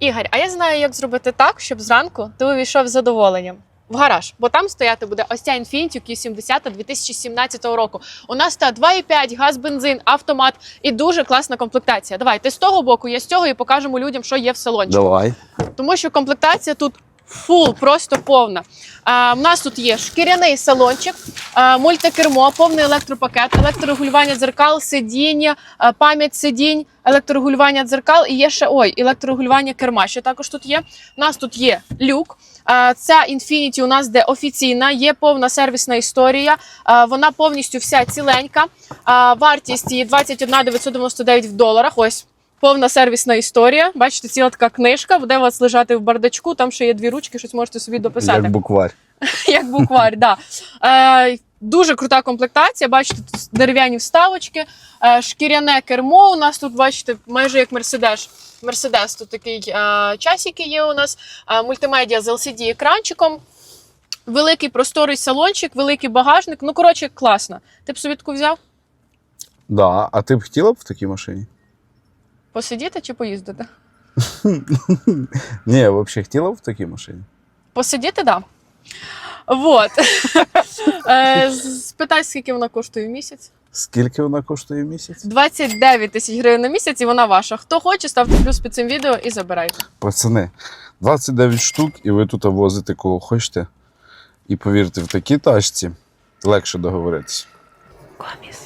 Ігор, а я знаю, як зробити так, щоб зранку ти увійшов з задоволенням. В гараж, бо там стояти буде ось ця Infiniti Q70 2017 року. У нас та 2,5, газ, бензин, автомат і дуже класна комплектація. Давай, ти з того боку, я з цього і покажемо людям, що є в салончику. Давай. Тому що комплектація тут фул, просто повна. А, в нас тут є шкіряний салончик, а, мультикермо, повний електропакет, електрорегулювання дзеркал, сидіння, а, пам'ять сидінь, електрорегулювання дзеркал і є ще ой, електрорегулювання керма. Що також тут є. У нас тут є люк. Ця Infiniti у нас де офіційна, є повна сервісна історія. Вона повністю вся ціленька. А, Вартість її 21 999 в доларах. Ось повна сервісна історія. Бачите, ціла така книжка, буде у вас лежати в бардачку. Там ще є дві ручки, щось можете собі дописати. Як букварь. Як букварь, да. Е, дуже крута комплектація. Бачите, тут дерев'яні вставочки, е, шкіряне кермо. У нас тут, бачите, майже як Мерседес. Мерседес тут такий е, часики є у нас, мультимедіа з LCD екранчиком. Великий просторий салончик, великий багажник. Ну, коротше, класно. Ти б собі таку взяв? Да. А ти б хотіла б в такій машині? Посидіти чи поїздити? Ні, я взагалі хотіла в такій машині. Посидіти, да. Вот. Е, Спитай, скільки вона коштує в місяць. Скільки вона коштує в місяць? 29 тисяч гривень на місяць, і вона ваша. Хто хоче, ставте плюс під цим відео і забирайте. Пацани, 29 штук, і ви тут возите кого хочете. І повірте, в такій тачці легше договоритися. Коміс.